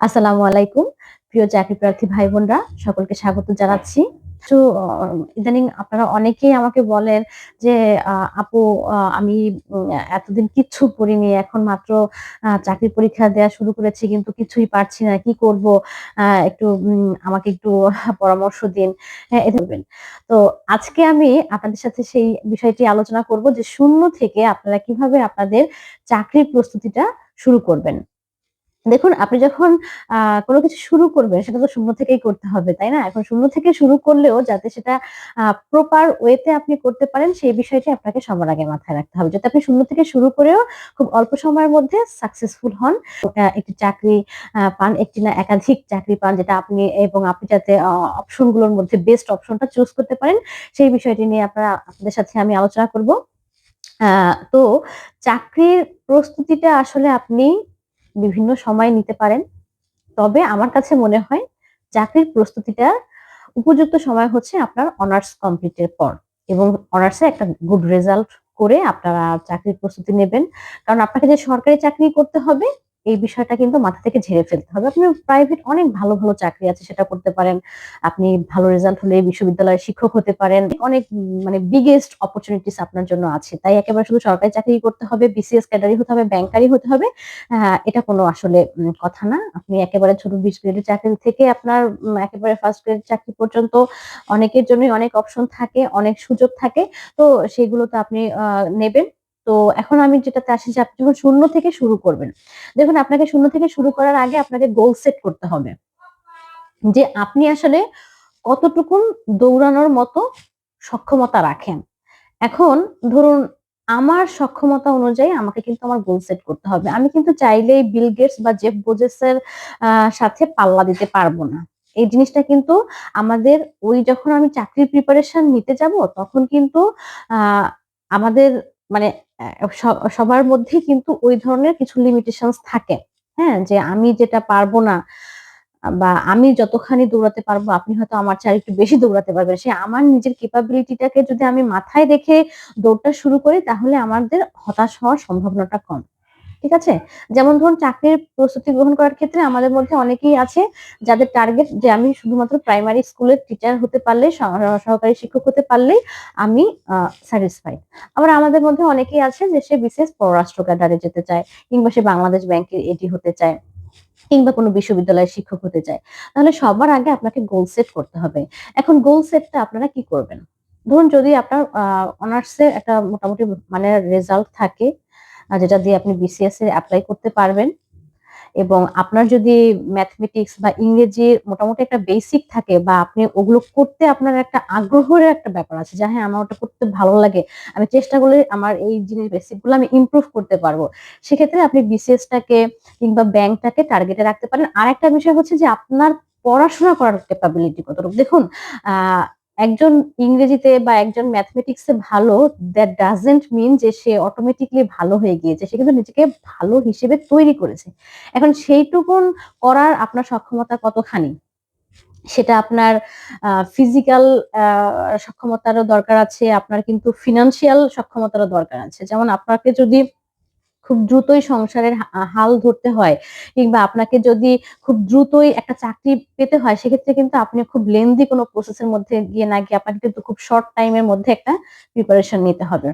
আসসালামু আলাইকুম। প্রিয় চাকরি প্রার্থী ভাই বোনরা সকলকে স্বাগত জানাচ্ছি। তো ইদানিং আপনারা অনেকেই আমাকে বলেন যে আপু আমি এতদিন কিচ্ছু পড়িনি এখন মাত্র আহ, চাকরির পরীক্ষা দেওয়া শুরু করেছি কিন্তু কিছুই পারছি না কি করব? একটু আমাকে একটু পরামর্শ দিন। হ্যাঁ এটা বলবেন। তো আজকে আমি আপনাদের সাথে সেই বিষয়টি আলোচনা করব যে শূন্য থেকে আপনারা কীভাবে আপনাদের চাকরির প্রস্তুতিটা শুরু করবেন। দেখুন, আপনি যখন কোনো কিছু শুরু করবেন, সেটা তো শূন্য থেকেই করতে হবে, তাই না? এখন শূন্য থেকে শুরু করলেও যাতে সেটা প্রপার ওয়েতে আপনি করতে পারেন, সেই বিষয়টি আপনাকে সবার আগে মাথায় রাখতে হবে। যাতে আপনি শূন্য থেকে শুরু করেও খুব অল্প সময়ের মধ্যে সাকসেসফুল হন একটি চাকরি পান, একটি না একাধিক চাকরি পান, যেটা আপনি এবং আপনি যাতে অপশনগুলোর মধ্যে বেস্ট অপশনটা চুজ করতে পারেন, সেই বিষয়টি নিয়ে আপনারা, আপনাদের সাথে আমি আলোচনা করব। তো চাকরির প্রস্তুতিটা আসলে আপনি বিভিন্ন সময় নিতে পারেন। তবে আমার কাছে মনে হয় চাকরির প্রস্তুতিটা উপযুক্ত সময় হচ্ছে আপনার অনার্স কমপ্লিটের পর। এবং অনার্সে একটা গুড রেজাল্ট করে আপনারা চাকরির প্রস্তুতি নেবেন। কারণ আপনাকে যে সরকারি চাকরি করতে হবে এই বিষয়টা কিন্তু মাথা থেকে ঝেড়ে ফেলতে হবে। আপনি প্রাইভেট অনেক ভালো ভালো চাকরি আছে সেটা করতে পারেন। আপনি ভালো রেজাল্ট হলে বিশ্ববিদ্যালয়ের শিক্ষক হতে পারেন। অনেক মানে বিগেস্ট অপরচুনিটিস আপনার জন্য আছে। তাই একেবারে শুধু সরকারি চাকরি করতে হবে বিসিএস ক্যাডারি হতে হবে ব্যাংকারি হতে হবে। আহ, এটা কোনো আসলে কথা না। আপনি একেবারে ছোট বিশ গ্রেডের চাকরি থেকে আপনার একেবারে ফার্স্ট গ্রেড চাকরি পর্যন্ত অনেকের জন্যই অনেক অপশন থাকে অনেক সুযোগ থাকে। তো সেগুলো তো আপনি নেবেন। তো এখন আমি যেটাতে আসি যে আপনি যখন শূন্য থেকে শুরু করবেন, দেখুন আপনাকে শূন্য থেকে শুরু করার আগে আপনাকে গোল সেট করতে হবে। যে আপনি আসলে কতটুকু দৌড়ানোর মতো সক্ষমতা রাখেন। এখন ধরুন আমার সক্ষমতা অনুযায়ী আমাকে কিন্তু আমার গোল সেট করতে হবে। আমি কিন্তু চাইলেই বিল গেটস বা জেফ বোজেসের সাথে পাল্লা দিতে পারব না। এই জিনিসটা কিন্তু আমাদের ওই যখন আমি চাকরির প্রিপারেশন নিতে যাব, তখন কিন্তু আমাদের মানে সবার মধ্যে কিন্তু ওই ধরনের কিছু লিমিটেশন থাকে। হ্যাঁ যে আমি যেটা পারব না, বা আমি যতখানি দৌড়াতে পারব, আপনি হয়তো আমার চেয়ে একটু বেশি দৌড়াতে পারবেন। সে আমার নিজের ক্যাপাবিলিটিটাকে যদি আমি মাথায় রেখে দৌড়টা শুরু করি, তাহলে আমাদের হতাশ হওয়ার সম্ভাবনাটা কম। ঠিক আছে? যেমন ধরুন চাকরির প্রস্তুতি গ্রহণ করার ক্ষেত্রে আমাদের মধ্যে অনেকেই আছে যাদের টার্গেট যে আমি শুধুমাত্র প্রাইমারি স্কুলের টিচার হতে পারলে সহকারী শিক্ষক হতে পারলেই আমি স্যাটিসফাইড আবার আমাদের মধ্যে অনেকেই আছে যে সে বিশেষ পররাষ্ট্র ক্যাডারে যেতে চায় কিংবা সে বাংলাদেশ ব্যাংকের এটি হতে চায় কিংবা কোনো বিশ্ববিদ্যালয়ের শিক্ষক হতে চায়। তাহলে সবার আগে আপনাকে গোল সেট করতে হবে। এখন গোল সেটটা আপনারা কি করবেন? ধরুন যদি আপনার অনার্সে একটা মোটামুটি মানে রেজাল্ট থাকে যেটা দিয়ে আপনি বিসিএস এ অ্যাপ্লাই করতে পারবেন। এবং আপনার যদি ম্যাথমেটিক্স বা ইংরেজি মোটামুটি একটা বেসিক থাকে বা আপনি ওগুলো করতে আপনার একটা আগ্রহের একটা ব্যাপার আছে যে হ্যাঁ আমার ওটা করতে ভালো লাগে। আমি চেষ্টা করলে আমার এই জিনিস বেসিকগুলো আমি ইমপ্রুভ করতে পারব। সেক্ষেত্রে আপনি বিসিএস টাকে কিংবা ব্যাংকটাকে টার্গেটে রাখতে পারেন। আর একটা বিষয় হচ্ছে যে, আপনার পড়াশোনা করার ক্যাপাবিলিটি কতটুকু? দেখুন একজন ইংরেজিতে বা একজন ম্যাথমেটিক্সে ভালো দ্যাট ডাজেন্ট মিন যে সে অটোমেটিকলি ভালো হয়ে গিয়েছে। সে কিন্তু নিজেকে ভালো হিসেবে তৈরি করেছে। এখন সেইটুকুন করার আপনার সক্ষমতা কতখানি? সেটা আপনার ফিজিক্যাল সক্ষমতারও দরকার আছে, আপনার কিন্তু ফিনান্সিয়াল সক্ষমতারও দরকার আছে। যেমন আপনাকে যদি খুব দ্রুতই সংসারের হাল ধরতে হয়। কিংবা আপনাকে যদি খুব দ্রুতই একটা চাকরি পেতে হয়, সেক্ষেত্রে কিন্তু আপনি খুব লেন্দি কোনো প্রসেসের মধ্যে গিয়ে না গিয়ে আপনাকে কিন্তু খুব শর্ট টাইমের মধ্যে একটা প্রিপারেশন নিতে হবে।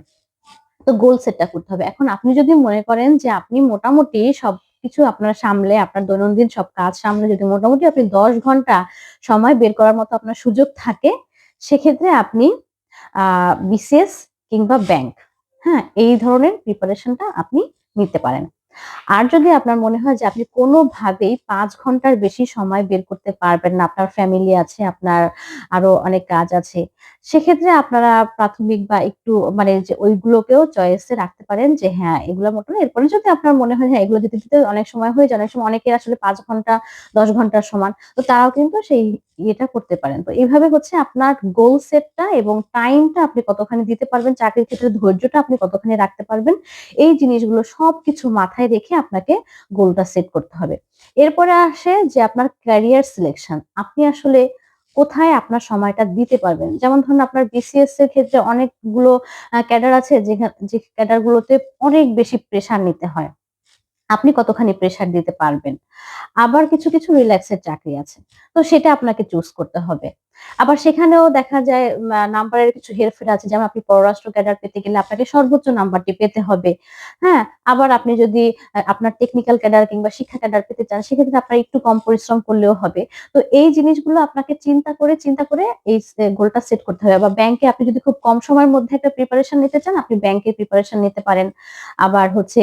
তো গোল সেটটা করতে হবে। এখন আপনি যদি মনে করেন যে আপনি মোটামুটি সবকিছু আপনার সামলে, আপনার দৈনন্দিন সব কাজ সামলে, যদি মোটামুটি আপনি দশ ঘণ্টা সময় বের করার মতো আপনার সুযোগ থাকে, সেক্ষেত্রে আপনি, আহ, বিসিএস কিংবা ব্যাংক হ্যাঁ এই ধরনের প্রিপারেশনটা আপনি নিতে পারেন আর যদি আপনার মনে হয় যে আপনি কোনোভাবেই পাঁচ ঘণ্টার বেশি সময় বের করতে পারবেন না, আপনার ফ্যামিলি আছে, আপনার আরও অনেক কাজ আছে, সেক্ষেত্রে আপনারা প্রাথমিক বা একটু মানে যে ওইগুলোকেও চয়েসে রাখতে পারেন যে হ্যাঁ এগুলো মতো এরপরে যদি আপনার মনে হয় হ্যাঁ এগুলো দিতে দিতে অনেক সময় হয়ে যায়, অনেক সময় অনেকের আসলে পাঁচ ঘণ্টা, দশ ঘণ্টার সমান, তো তারাও কিন্তু সেই ইয়েটা করতে পারেন। তো এইভাবে হচ্ছে আপনার গোল সেটটা এবং টাইমটা আপনি কতখানি দিতে পারবেন, চাকরির ক্ষেত্রে ধৈর্যটা আপনি কতখানি রাখতে পারবেন, এই জিনিসগুলো সবকিছু মাথায় রেখে আপনাকে গোলটা সেট করতে হবে। এরপরে আসে যে আপনার ক্যারিয়ার সিলেকশন আপনি আসলে কোথায় আপনার সময়টা দিতে পারবেন? যেমন ধরুন আপনার বিসিএস এর ক্ষেত্রে অনেকগুলো ক্যাডার আছে যেখানে, যে ক্যাডার গুলোতে অনেক বেশি প্রেসার নিতে হয়। আপনি কতখানি প্রেশার দিতে পারবেন? আবার কিছু কিছু রিল্যাক্সের চাকরি আছে। তো সেটা আপনাকে চুজ করতে হবে। আবার সেখানেও দেখা যায় নাম্বারের কিছু হেরফের আছে। যেমন আপনি পররাষ্ট্র ক্যাডার পেতে গেলে আপনাকে সর্বোচ্চ নাম্বারটি পেতে হবে। হ্যাঁ আবার আপনি যদি আপনার টেকনিক্যাল ক্যাডার কিংবা শিক্ষা ক্যাডার পেতে চান, সেক্ষেত্রে আপনার একটু কম পরিশ্রম করলেও হবে। তো এই জিনিসগুলো আপনাকে চিন্তা করে চিন্তা করে এই গোলটা সেট করতে হবে। বা ব্যাংকে আপনি যদি খুব কম সময়ের মধ্যে একটা প্রিপারেশন নিতে চান, আপনি ব্যাংকে প্রিপারেশন নিতে পারেন। আবার হচ্ছে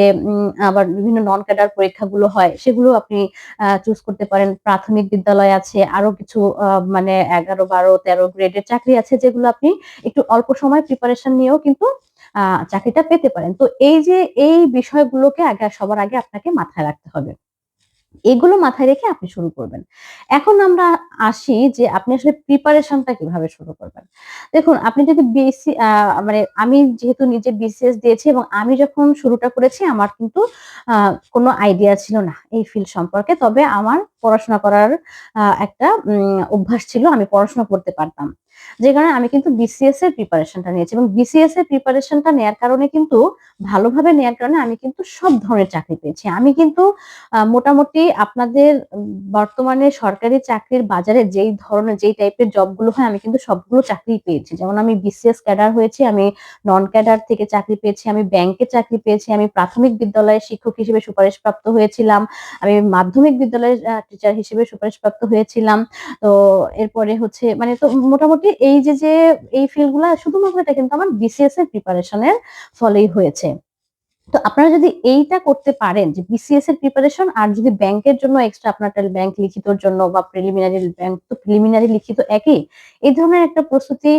আবার বিভিন্ন নন ক্যাডার পরীক্ষাগুলো হয়, সেগুলো আপনি চুজ করতে পারেন। প্রাথমিক বিদ্যালয় আছে, আরও কিছু মানে এগারো বারো তেরো গ্রেডের চাকরি আছে যেগুলো আপনি একটু অল্প সময় প্রিপারেশন নিয়েও কিন্তু চাকরিটা পেতে পারেন। তো এই যে এই বিষয়গুলোকে আগে সবার আগে আপনাকে মাথায় রাখতে হবে। এগুলো মাথায় রেখে আপনি শুরু করবেন। এখন আমরা আসি যে আপনি আসলে প্রিপারেশনটা কীভাবে শুরু করবেন। দেখুন, আপনি যদি বিসি মানে আমি যেহেতু নিজে বিসিএস দিয়েছি এবং আমি যখন শুরুটা করেছি, আমার কিন্তু কোনো আইডিয়া ছিল না এই ফিল্ড সম্পর্কে। তবে আমার পড়াশোনা করার একটা অভ্যাস ছিল, আমি পড়াশোনা করতে পারতাম। যে কারণে আমি কিন্তু বিসিএস এর প্রিপারেশনটা নিয়েছি এবং বিসিএস এর প্রিপারেশনটা নেয়ার কারণে কিন্তু, ভালোভাবে নেয়ার কারণে আমি কিন্তু সব ধরনের চাকরি পেয়েছি। আমি কিন্তু মোটামুটি আপনাদের বর্তমানে সরকারি চাকরির বাজারে যেই ধরনের, যেই টাইপের জবগুলো হয়, আমি কিন্তু সবগুলো চাকরি পেয়েছি। যেমন আমি বিসিএস ক্যাডার হয়েছি, আমি নন ক্যাডার থেকে চাকরি পেয়েছি, আমি ব্যাংকে চাকরি পেয়েছি, আমি প্রাথমিক বিদ্যালয়ের শিক্ষক হিসেবে সুপারিশপ্রাপ্ত হয়েছিলাম, আমি মাধ্যমিক বিদ্যালয়ের টিচার হিসেবে সুপারিশপ্রাপ্ত হয়েছিলাম। তো এরপরে হচ্ছে মানে তো মোটামুটি এই যে যে, এই ফিল্ডগুলো শুধুমাত্র এটা কিন্তু আমার বিসিএস এর প্রিপারেশনের ফলেই হয়েছে। তো আপনারা যদি এইটা করতে পারেন, যে বিসিএস এর প্রিপারেশন আর যদি ব্যাংকের জন্য এক্সট্রা আপনার ব্যাংক লিখিতর জন্য বা প্রিলিমিনারি ব্যাংক তো প্রিলিমিনারি লিখিত একই এই ধরনের একটা প্রস্তুতি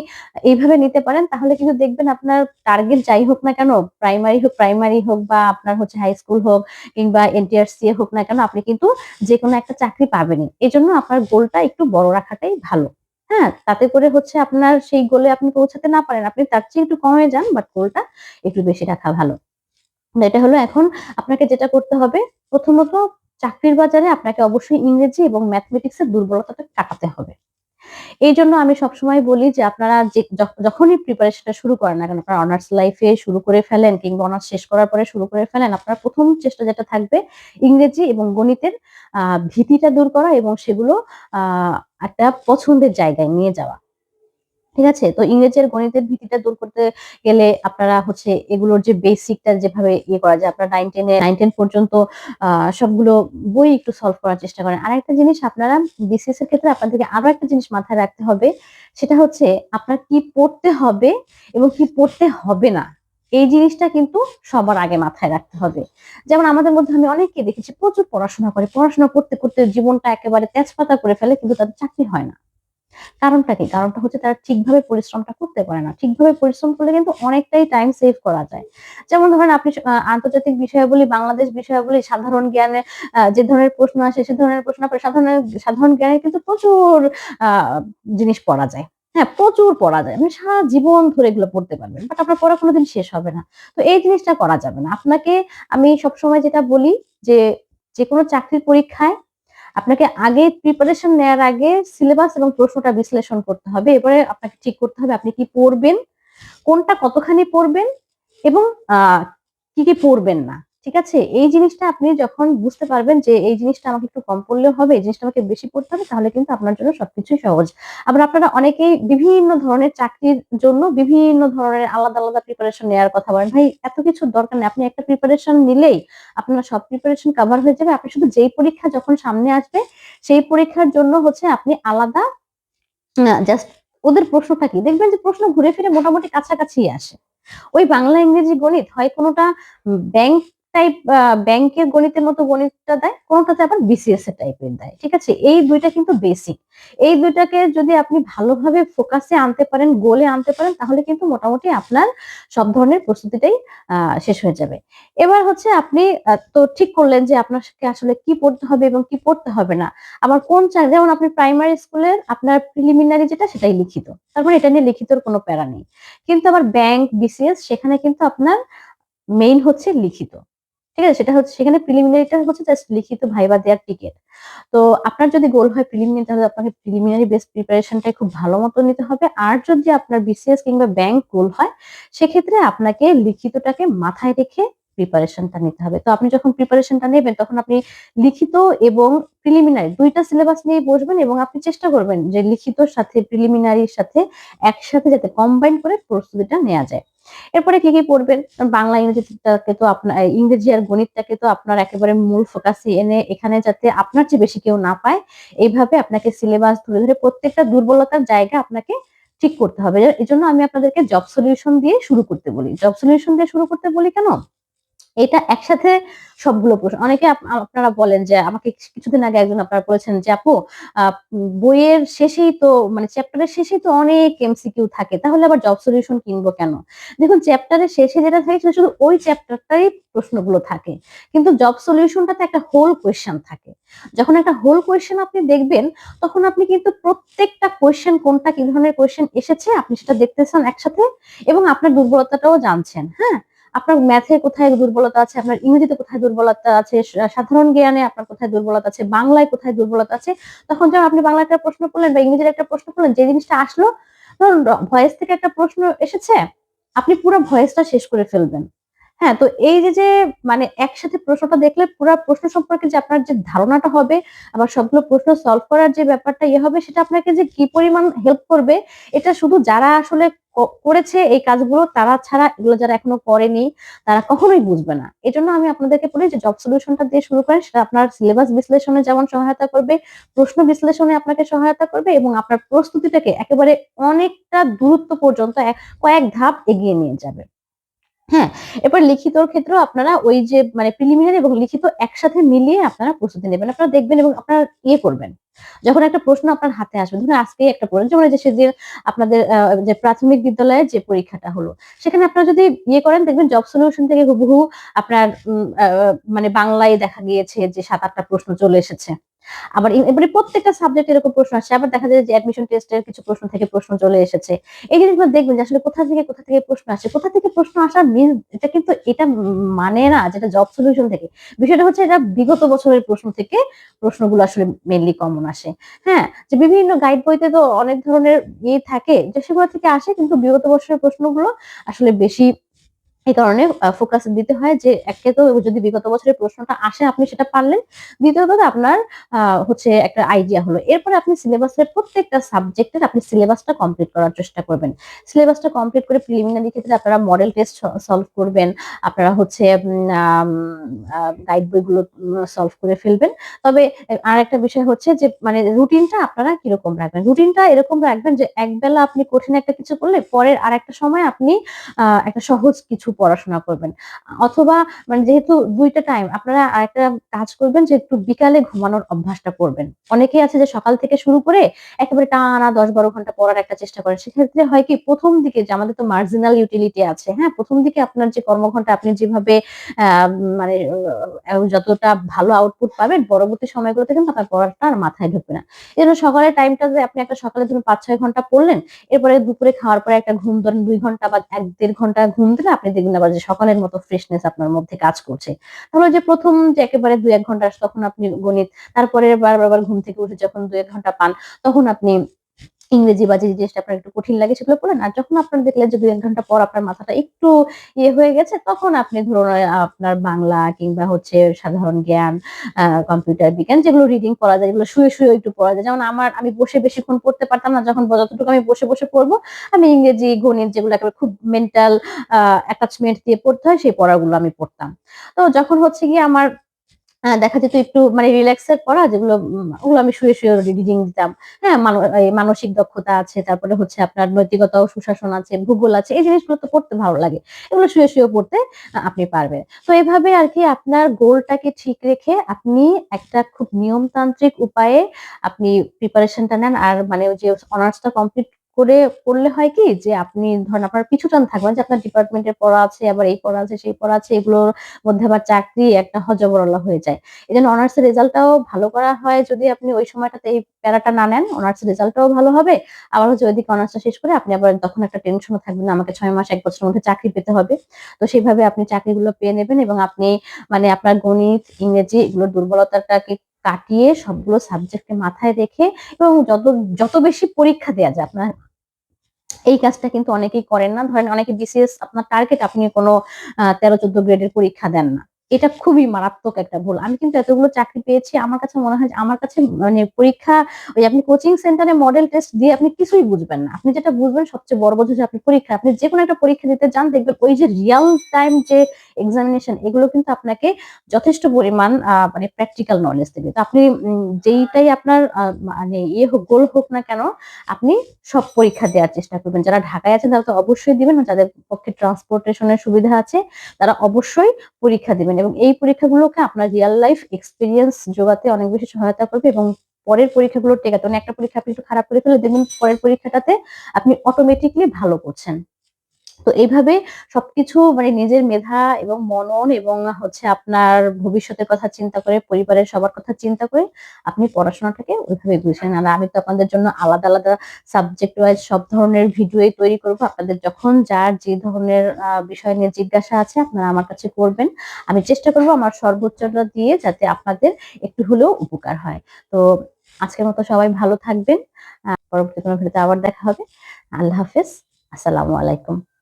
এইভাবে নিতে পারেন, তাহলে কিন্তু দেখবেন আপনার টার্গেট যাই হোক না কেন প্রাইমারি হোক প্রাইমারি হোক বা আপনার হচ্ছে হাই স্কুল হোক কিংবা এনটিআরসি হোক না কেন, আপনি কিন্তু যে কোনো একটা চাকরি পাবেনই। এই জন্য আপনার গোলটা একটু বড় রাখাটাই ভালো। হ্যাঁ তাতে করে হচ্ছে আপনার সেই গোলে আপনি পৌঁছাতে না পারেন, আপনি তার চেয়ে একটু কমে যান বাট গোলটা একটু বেশি রাখা ভালো। এটা হলো এখন আপনাকে যেটা করতে হবে, প্রথমত চাকরির বাজারে আপনাকে অবশ্যই ইংরেজি এবং ম্যাথমেটিক্সের দুর্বলতাটা কাটাতে হবে। এই জন্য আমি সবসময় বলি যে আপনারা যখনই প্রিপারেশনটা শুরু করেন না কেন, আপনার অনার্স লাইফে শুরু করে ফেলেন কিংবা অনার্স শেষ করার পরে শুরু করে ফেলেন, আপনার প্রথম চেষ্টা যেটা থাকবে ইংরেজি এবং গণিতের ভীতিটা দূর করা এবং সেগুলো একটা পছন্দের জায়গায় নিয়ে যাওয়া। ঠিক আছে? তো ইংরেজি আর গণিতের ভীতিটা দূর করতে গেলে আপনারা হচ্ছে এগুলোর যে বেসিকটা যেভাবে ইয়ে করা যায়, আপনারা নাইন টেনে নাইন টেন পর্যন্ত সবগুলো বই একটু সলভ করার চেষ্টা করেন। আর একটা জিনিস আপনারা বিসিএস এর ক্ষেত্রে আপনাদেরকে আরও একটা জিনিস মাথায় রাখতে হবে, সেটা হচ্ছে আপনার কি পড়তে হবে এবং কি পড়তে হবে না, এই জিনিসটা কিন্তু সবার আগে মাথায় রাখতে হবে। যেমন আমাদের মধ্যে আমি অনেককে দেখেছি প্রচুর পড়াশোনা করে, পড়াশোনা করতে করতে জীবনটা একেবারে তেজপাতা করে ফেলে কিন্তু তাদের চাকরি হয় না। কারণটা কি? কারণটা হচ্ছে তারা ঠিকভাবে পরিশ্রমটা করতে পারে না। ঠিকভাবে পরিশ্রম করলে কিন্তু অনেকটাই টাইম সেভ করা যায়। যেমন ধরেন আপনি আন্তর্জাতিক বিষয়াবলী, বাংলাদেশ বিষয়াবলী, সাধারণ জ্ঞানে যে ধরনের প্রশ্ন আসে, সে ধরনের প্রশ্ন সাধারণ সাধারণ জ্ঞানে কিন্তু প্রচুর জিনিস পড়া যায়। হ্যাঁ প্রচুর পড়া যায়। মানে সারা জীবন ধরে এগুলো পড়তে পারবেন। বাট আপনার পড়া কোনোদিন শেষ হবে না। তো এই জিনিসটা করা যাবে না। আপনাকে আমি সবসময় যেটা বলি যে যে কোনো চাকরির পরীক্ষায় আপনাকে আগে প্রিপারেশন নেওয়ার আগে সিলেবাস এবং প্রশ্নটা বিশ্লেষণ করতে হবে। এবারে আপনাকে ঠিক করতে হবে আপনি কি পড়বেন, কোনটা কতখানি পড়বেন এবং কি কি পড়বেন না। ঠিক আছে? এই জিনিসটা আপনি যখন বুঝতে পারবেন যে এই জিনিসটা আমাকে একটু কম পড়লেও হবে, এই জিনিসটা আমাকে বেশি পড়তে হবে, তাহলে কিন্তু আপনার জন্য সবকিছুই সহজ। আবার আপনারা অনেকেই বিভিন্ন ধরনের চাকরির জন্য বিভিন্ন ধরনের আলাদা আলাদা প্রিপারেশন নেওয়ার কথা বলেন। ভাই, এত কিছু দরকার নেই। আপনি একটা প্রিপারেশন নিলেই আপনার সব প্রিপারেশন কভার হয়ে যাবে। আপনি শুধু যেই পরীক্ষা যখন সামনে আসবে, সেই পরীক্ষার জন্য হচ্ছে আপনি আলাদা জাস্ট ওদের প্রশ্নটা কি? দেখবেন যে প্রশ্ন ঘুরে ফিরে মোটামুটি কাছাকাছি আসে। ওই বাংলা ইংরেজি গণিত হয় কোনোটা ব্যাংক টাইপ ব্যাংকের গণিতের মতো গণিতটা দেয়, কোনোটাতে আবার বিসিএস এর টাইপের দেয়, ঠিক আছে? এই দুইটা কিন্তু বেসিক এই দুইটাকে যদি আপনি ভালোভাবে ফোকাসে আনতে পারেন গোলে আনতে পারেন, তাহলে কিন্তু মোটামুটি আপনার সব ধরনের প্রস্তুতিটাই শেষ হয়ে যাবে। এবার হচ্ছে আপনি তো ঠিক করলেন যে আপনাকে আসলে কি পড়তে হবে এবং কি পড়তে হবে না। আবার কোন যেমন আপনি প্রাইমারি স্কুলের আপনার প্রিলিমিনারি যেটা, সেটাই লিখিত। তারপরে মানে এটা নিয়ে লিখিতর কোনো প্যারা নেই। কিন্তু আবার ব্যাংক বিসিএস সেখানে কিন্তু আপনার মেইন হচ্ছে লিখিত। ঠিক আছে? সেটা হচ্ছে, সেখানে প্রিলিমিনারিটা হচ্ছে জাস্ট লিখিত ভাইবা দেওয়ার টিকিট তো আপনার যদি গোল হয় প্রিলিমিনারি তাহলে আপনাকে প্রিলিমিনারি বেস প্রিপারেশনটাই খুব ভালো মতো নিতে হবে। আর যদি আপনার বিসিএস কিংবা ব্যাংক গোল হয়, সেক্ষেত্রে আপনাকে লিখিতটাকে মাথায় রেখে প্রিপারেশনটা নিতে হবে। তো আপনি যখন প্রিপারেশনটা নেবেন, তখন আপনি লিখিত এবং প্রিলিমিনারি দুইটা সিলেবাস নিয়ে বসবেন এবং আপনি চেষ্টা করবেন যে লিখিতর সাথে প্রিলিমিনারির সাথে একসাথে যাতে কম্বাইন করে প্রস্তুতিটা নেওয়া যায়। এরপরে কি কি পড়বেন? বাংলা, ইংরেজিটাকে তো আপনার ইংরেজি আর গণিতটাকে তো আপনার একেবারে মূল ফোকাসে এনে এখানে যাতে আপনার চেয়ে বেশি কেউ না পায়, এইভাবে আপনাকে সিলেবাস ধরে ধরে প্রত্যেকটা দুর্বলতার জায়গা আপনাকে ঠিক করতে হবে। এই জন্য আমি আপনাদেরকে জব সলিউশন দিয়ে শুরু করতে বলি। জব সলিউশন দিয়ে শুরু করতে বলি কেন? এটা একসাথে সবগুলো প্রশ্ন। অনেকে আপনারা বলেন যে, আমাকে কিছুদিন আগে একজন আপনারা বলেছেন যে, আপু বইয়ের শেষেই তো মানে চ্যাপ্টারের শেষেই তো অনেক এমসিকিউ থাকে, তাহলে আবার জব সলিউশন কিনবো কেন? দেখুন, চ্যাপ্টারের শেষে যেটা থাকে সেটা শুধু ওই চ্যাপ্টারটাই প্রশ্নগুলো থাকে, কিন্তু জব সলিউশনটাতে একটা হোল কোয়েশ্চেন থাকে। যখন একটা হোল কোয়েশ্চেন আপনি দেখবেন, তখন আপনি কিন্তু প্রত্যেকটা কোয়েশ্চেন কোনটা, কি ধরনের কোয়েশ্চেন এসেছে, আপনি সেটা দেখতেছেন একসাথে এবং আপনার দুর্বলতাটাও জানছেন হ্যাঁ? আপনার ম্যাথে কোথায় দুর্বলতা আছে? আপনার ইংরেজিতে কোথায় দুর্বলতা আছে? সাধারণ জ্ঞানে আপনার কোথায় দুর্বলতা আছে? বাংলায় কোথায় দুর্বলতা আছে? তখন যখন আপনি বাংলা একটা প্রশ্ন করলেন বা ইংরেজির একটা প্রশ্ন করলেন, যে জিনিসটা আসলো, ধরুন ভয়েস থেকে একটা প্রশ্ন এসেছে, আপনি পুরো ভয়েসটা শেষ করে ফেলবেন। হ্যাঁ তো এই যে যে মানে একসাথে প্রশ্নটা দেখলে পুরো প্রশ্ন সম্পর্কে যে আপনার যে ধারণাটা হবে, আবার সবগুলো প্রশ্ন সলভ করার যে ব্যাপারটা ইয়ে হবে, সেটা আপনাকে যে কি পরিমাণ হেল্প করবে, এটা শুধু যারা আসলে করেছে এই কাজগুলো, তারা ছাড়া এগুলো যারা এখনও করেনি, তারা কখনোই বুঝবে না। এই জন্য আমি আপনাদেরকে বলি যে জব সলিউশনটা দিয়ে শুরু করেন, সেটা আপনার সিলেবাস বিশ্লেষণে যেমন সহায়তা করবে, প্রশ্ন বিশ্লেষণে আপনাকে সহায়তা করবে এবং আপনার প্রস্তুতিটাকে একেবারে অনেকটা দূরত্ব পর্যন্ত কয়েক ধাপ এগিয়ে নিয়ে যাবে। হ্যাঁ এরপর লিখিতর ক্ষেত্রেও আপনারা ওই যে মানে প্রিলিমিনারি এবং লিখিত একসাথে মিলিয়ে আপনারা প্রস্তুতি নেবেন। আপনারা দেখবেন এবং আপনারা ইয়ে করবেন। যখন একটা প্রশ্ন আপনার হাতে আসবে, ধরুন আজকেই একটা পড়েন যেমন যে সেদিন আপনাদের যে প্রাথমিক বিদ্যালয়ের যে পরীক্ষাটা হলো, সেখানে আপনারা যদি ইয়ে করেন, দেখবেন জব সলিউশন থেকে হুবহু আপনার মানে বাংলায় দেখা গিয়েছে যে সাত আটটা প্রশ্ন চলে এসেছে। আবার এবারে প্রত্যেকটা সাবজেক্ট এরকম প্রশ্ন আসছে আবার দেখা যায় যে অ্যাডমিশন টেস্টের কিছু প্রশ্ন থেকে প্রশ্ন চলে এসেছে। এই জিনিসগুলো দেখবেন যে আসলে কোথা থেকে কোথা থেকে প্রশ্ন আসছে কোথা থেকে প্রশ্ন আসার মিন এটা কিন্তু এটা মানে না যেটা জব সলিউশন থেকে। বিষয়টা হচ্ছে এটা বিগত বছরের প্রশ্ন থেকে প্রশ্নগুলো আসলে মেনলি কমন আসে। হ্যাঁ যে বিভিন্ন গাইড বইতে তো অনেক ধরনের ইয়ে থাকে, যে সেগুলো থেকে আসে, কিন্তু বিগত বছরের প্রশ্নগুলো আসলে বেশি এই কারণে ফোকাস দিতে হয় যে একে তো যদি বিগত বছরের প্রশ্নটা আসে, আপনি সেটা পারলেন। দ্বিতীয়ত আপনার হচ্ছে একটা আইডিয়া হলো। এরপরে আপনি সিলেবাসের প্রত্যেকটা সাবজেক্টের আপনি সিলেবাসটা কমপ্লিট করার চেষ্টা করবেন। সিলেবাসটা কমপ্লিট করে প্রিলিমিনারি ক্ষেত্রে আপনারা মডেল টেস্ট সলভ করবেন। আপনারা হচ্ছে গাইড বইগুলো সলভ করে ফেলবেন। তবে আর একটা বিষয় হচ্ছে যে মানে রুটিনটা আপনারা কীরকম রাখবেন? রুটিনটা এরকম রাখবেন যে, একবেলা আপনি কঠিন একটা কিছু করলে পরের আর একটা সময় আপনি একটা সহজ কিছু পড়াশোনা করবেন। অথবা মানে যেহেতু দুইটা টাইম আপনারা আরেকটা কাজ করবেন যে একটু বিকালে ঘুমানোর অভ্যাসটা করবেন। অনেকেই আছে যে সকাল থেকে শুরু করে একেবারে টানা দশ বারো ঘণ্টা পড়ার একটা চেষ্টা করেন। সেক্ষেত্রে হয় কি প্রথম দিকে যে আমাদের তো মার্জিনাল ইউটিলিটি আছে হ্যাঁ? প্রথম দিকে আপনার যে কর্মঘন্টা আপনি যেভাবে মানে যতটা ভালো আউটপুট পাবেন, পরবর্তী সময়গুলোতে কিন্তু আপনার পড়াটা আর মাথায় ঢুকবে না। এই জন্য সকালের টাইমটা যে আপনি একটা সকালে ধরুন পাঁচ ছয় ঘণ্টা পড়লেন, এরপরে দুপুরে খাওয়ার পরে একটা ঘুম ধরেন দুই ঘণ্টা বা এক দেড় ঘণ্টা ঘুম দিলে আপনি দেখবেন আবার যে সকালের মতো ফ্রেশনেস আপনার মধ্যে কাজ করছে। তাহলে যে প্রথম যে একেবারে দু এক ঘণ্টা তখন আপনি গণিত, তারপরে বারবার ঘুম থেকে উঠে যখন দু এক ঘণ্টা পান, তখন আপনি ইংরেজি বা যে জিনিসটা আপনার একটু কঠিন লাগে সেগুলো পড়েন। আর যখন আপনার দেখলেন যে দুই এক ঘণ্টা পর আপনার মাথাটা একটু ইয়ে হয়ে গেছে, তখন আপনি ধরুন আপনার বাংলা কিংবা হচ্ছে সাধারণ জ্ঞান কম্পিউটার বিজ্ঞান যেগুলো রিডিং পড়া যায় যেগুলো শুয়ে শুয়ে একটু পড়া যায়। যেমন আমার, আমি বসে বেশিক্ষণ পড়তে পারতাম না, যখন যতটুকু আমি বসে বসে পড়ব, আমি ইংরেজি, গণিত যেগুলো একেবারে খুব মেন্টাল অ্যাটাচমেন্ট দিয়ে পড়তে হয়, সেই পড়াগুলো আমি পড়তাম। তো যখন হচ্ছে গিয়ে আমার দেখা যেত একটু মানে রিল্যাক্সের পড়া যেগুলো ওগুলো আমি শুয়ে শুয়ে রিডিং দিতাম। হ্যাঁ মানসিক দক্ষতা আছে, তারপরে হচ্ছে আপনার নৈতিকতা ও সুশাসন আছে, ভূগোল আছে, এই জিনিসগুলো তো পড়তে ভালো লাগে। এগুলো শুয়ে শুয়ে পড়তে আপনি পারবেন। তো এভাবে আর কি আপনার গোলটাকে ঠিক রেখে আপনি একটা খুব নিয়মতান্ত্রিক উপায়ে আপনি প্রিপারেশনটা নেন, আর মানে যে অনার্সটা কমপ্লিট করে করলে হয় কি যে আপনি ধরেন আপনার পিছুটান থাকবেন যে আপনার ডিপার্টমেন্টের পড়া আছে, আবার এই পড়া আছে, সেই পড়া আছে, এগুলোর মধ্যে আবার চাকরি একটা হজবরলা হয়ে যায়। এই জন্য অনার্সের রেজাল্টটাও ভালো করা হয় যদি আপনি ওই সময়টাতে এই প্যারাটা না নেন অনার্সের রেজাল্টটাও ভালো হবে। আবার হচ্ছে ওইদিকে অনার্সটা শেষ করে আপনি আবার তখন একটা টেনশনও থাকবেন আমাকে ছয় মাস, এক বছরের মধ্যে চাকরি পেতে হবে। তো সেইভাবে আপনি চাকরিগুলো পেয়ে নেবেন এবং আপনি মানে আপনার গণিত, ইংরেজি এগুলোর দুর্বলতাটাকে কাটিয়ে সবগুলো সাবজেক্টকে মাথায় রেখে এবং যত যত বেশি পরীক্ষা দেওয়া যায়, আপনার এই কাজটা কিন্তু অনেকেই করেন না। ধরেন অনেকে বিসিএস আপনার টার্গেট আপনি কোনো তেরো, চোদ্দ গ্রেডের পরীক্ষা দেন না। এটা খুবই মারাত্মক একটা ভুল। আমি কিন্তু এতগুলো চাকরি পেয়েছি, আমার কাছে মনে হয় আমার কাছে মানে পরীক্ষা, ওই আপনি কোচিং সেন্টারে মডেল টেস্ট দিয়ে আপনি কিছুই বুঝবেন না। আপনি যেটা বুঝবেন সবচেয়ে বড় বোঝা যে আপনি পরীক্ষা আপনি যে কোনো একটা পরীক্ষা দিতে যান, দেখবেন ওই যে রিয়াল টাইম যে এক্সামিনেশন এগুলো কিন্তু আপনাকে যথেষ্ট পরিমাণ মানে প্র্যাকটিক্যাল নলেজ দেবে। তো আপনি যেইটাই আপনার মানে ইয়ে হোক গোল হোক না কেন, আপনি সব পরীক্ষা দেওয়ার চেষ্টা করবেন। যারা ঢাকায় আছেন, তারা তো অবশ্যই দিবেন যাদের পক্ষে ট্রান্সপোর্টেশনের সুবিধা আছে, তারা অবশ্যই পরীক্ষা দিবেন এবং এই পরীক্ষাগুলোকে আপনার রিয়েল লাইফ এক্সপিরিয়েন্স যোগাতে অনেক বেশি সহায়তা করবে এবং পরের পরীক্ষাগুলো টেকাতে মানে একটা পরীক্ষা আপনি একটু খারাপ করে ফেলে দেখবেন পরের পরীক্ষাটাতে আপনি অটোমেটিকলি ভালো করছেন। তো এইভাবে সবকিছু মানে নিজের মেধা এবং মনন এবং হচ্ছে আপনার ভবিষ্যতের কথা চিন্তা করে, পরিবারের সবার কথা চিন্তা করে আপনি পড়াশোনাটাকে ওইভাবে বুঝেন আর আমি তো আপনাদের জন্য আলাদা আলাদা সাবজেক্ট ওয়াইজ সব ধরনের ভিডিওই তৈরি করব। আপনাদের যখন যার যে ধরনের বিষয় নিয়ে জিজ্ঞাসা আছে আপনারা আমার কাছে করবেন। আমি চেষ্টা করব আমার সর্বোচ্চটা দিয়ে যাতে আপনাদের একটু হলেও উপকার হয়। তো আজকের মতো সবাই ভালো থাকবেন। পরবর্তী কোনো ভিডিওতে আবার দেখা হবে। আল্লাহ হাফেজ। আসসালামু আলাইকুম।